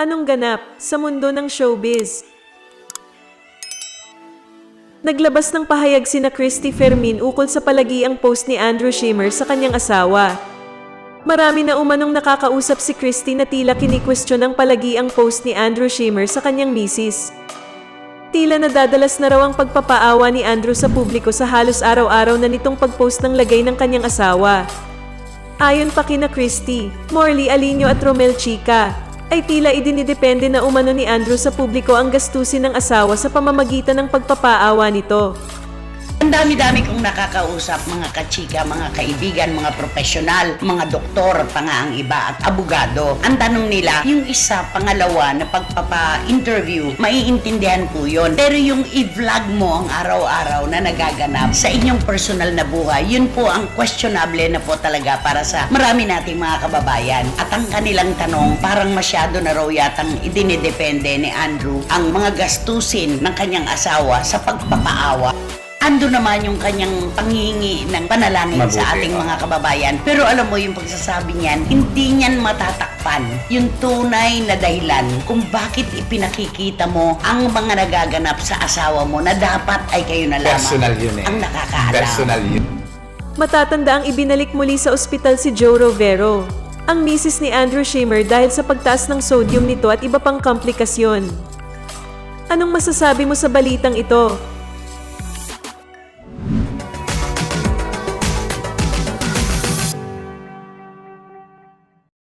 Anong ganap sa mundo ng showbiz? Naglabas ng pahayag sina Christy Fermin ukol sa palagiang post ni Andrew Schimmer sa kanyang asawa. Marami na umanong nakakausap si Christy na tila kinikwestiyon ang palagiang post ni Andrew Schimmer sa kanyang misis. Tila nadadalas na raw ang pagpapaawa ni Andrew sa publiko sa halos araw-araw na nitong pagpost ng lagay ng kanyang asawa. Ayon pa kina Christy, Morley Alino at Romel Chica, ay tila idinidepende na umano ni Andrew sa publiko ang gastusin ng asawa sa pamamagitan ng pagpapaawa nito. Ang dami-dami kong nakakausap, mga kachika, mga kaibigan, mga profesional, mga doktor, pa ang iba, at abogado. Ang tanong nila, yung isa, pangalawa, na pagpapa-interview, maiintindihan po yun. Pero yung i-vlog mo ang araw-araw na nagaganap sa inyong personal na buhay, yun po ang questionable na po talaga para sa marami nating mga kababayan. At ang kanilang tanong, parang masyado na raw yatang idinidepende ni Andrew ang mga gastusin ng kanyang asawa sa pagpapaawa. Ando naman yung kanyang panghingi ng panalangin Mabuti, sa ating oh. mga kababayan. Pero alam mo yung pagsasabi niyan, hindi niyan matatakpan yung tunay na dahilan kung bakit ipinakikita mo ang mga nagaganap sa asawa mo na dapat ay kayo na lamang Personal yun eh. ang nakakaalam. Personal yun. Matatanda ang ibinalik muli sa ospital si Joe Rovero, ang misis ni Andrew Schimmer dahil sa pagtaas ng sodium nito at iba pang komplikasyon. Anong masasabi mo sa balitang ito?